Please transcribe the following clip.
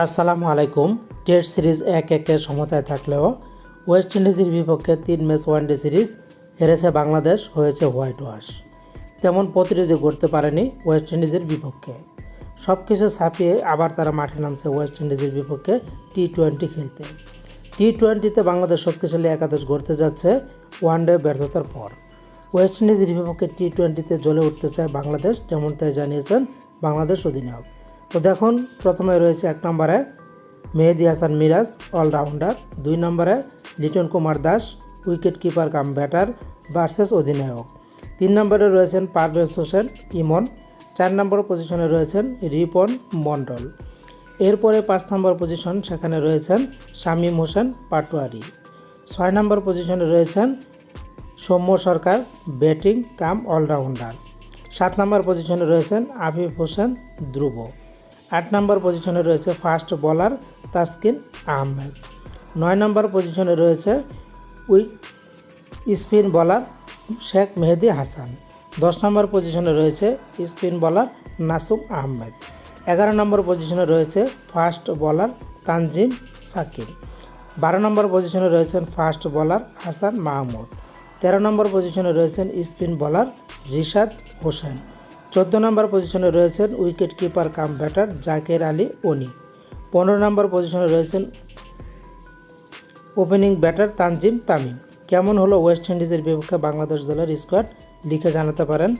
আসসালামু আলাইকুম। Test series এক একের সমতায় থাকলেও ওয়েস্ট ইন্ডিজের বিপক্ষে তিন ম্যাচ ওয়ানডে সিরিজ হেরেছে বাংলাদেশ, হয়েছে হোয়াইট ওয়াশ তেমন প্রতিরোধী করতে পারেনি ওয়েস্ট ইন্ডিজের বিপক্ষে। সব কিছু ছাপিয়ে আবার তারা মাঠে নামছে ওয়েস্ট ইন্ডিজের বিপক্ষে টি টোয়েন্টি খেলতে। টি টোয়েন্টিতে বাংলাদেশ শক্তিশালী একাদশ গড়তে যাচ্ছে ওয়ানডে ব্যর্থতার পর। ওয়েস্ট ইন্ডিজের বিপক্ষে টি টোয়েন্টিতে জ্বলে উঠতে চায় বাংলাদেশ যেমনটাই জানিয়েছেন বাংলাদেশ অধিনায়ক। তো দেখুন, প্রথমে রয়েছে এক নম্বরে মেহেদি হাসান মিরাজ, অলরাউন্ডার। দুই নম্বরে Liton Kumar Das, wicket keeper cum batter versus অধিনায়ক। তিন নম্বরে রয়েছেন পারভেজ হোসেন, ইমন। চার নম্বর পজিশনে রয়েছেন রিপন মণ্ডল। এরপরে পাঁচ নম্বর পজিশন সেখানে রয়েছেন শামীম হোসেন পাটোয়ারি। ছয় নম্বর পজিশনে রয়েছেন Soumya Sarkar, batting cum allrounder. সাত নম্বর পজিশনে রয়েছেন আফিফ হোসেন ধ্রুব। আট নম্বর পজিশনে রয়েছে ফার্স্ট বোলার তাসকিন আহমেদ। নয় নম্বর পজিশনে রয়েছে উই স্পিন বোলার শেখ মেহেদি হাসান। দশ নম্বর পজিশনে রয়েছে স্পিন বোলার নাসুম আহমেদ। এগারো নম্বর পজিশনে রয়েছে ফাস্ট বোলার তানজিম সাকিব। বারো নম্বর পজিশনে রয়েছেন ফাস্ট বোলার হাসান মাহমুদ। তেরো নম্বর পজিশনে রয়েছেন স্পিন বোলার রিশাদ হোসেন। চোদ্দ নম্বর পজিশনে রয়েছেন wicket keeper cum batter Jaker Ali ওনি। পনেরো নম্বর পজিশনে রয়েছেন ওপেনিং ব্যাটার তানজিম তামিম। কেমন হলো ওয়েস্ট ইন্ডিজের বিপক্ষে বাংলাদেশ দলের স্কোয়াড লিখে জানাতে পারেন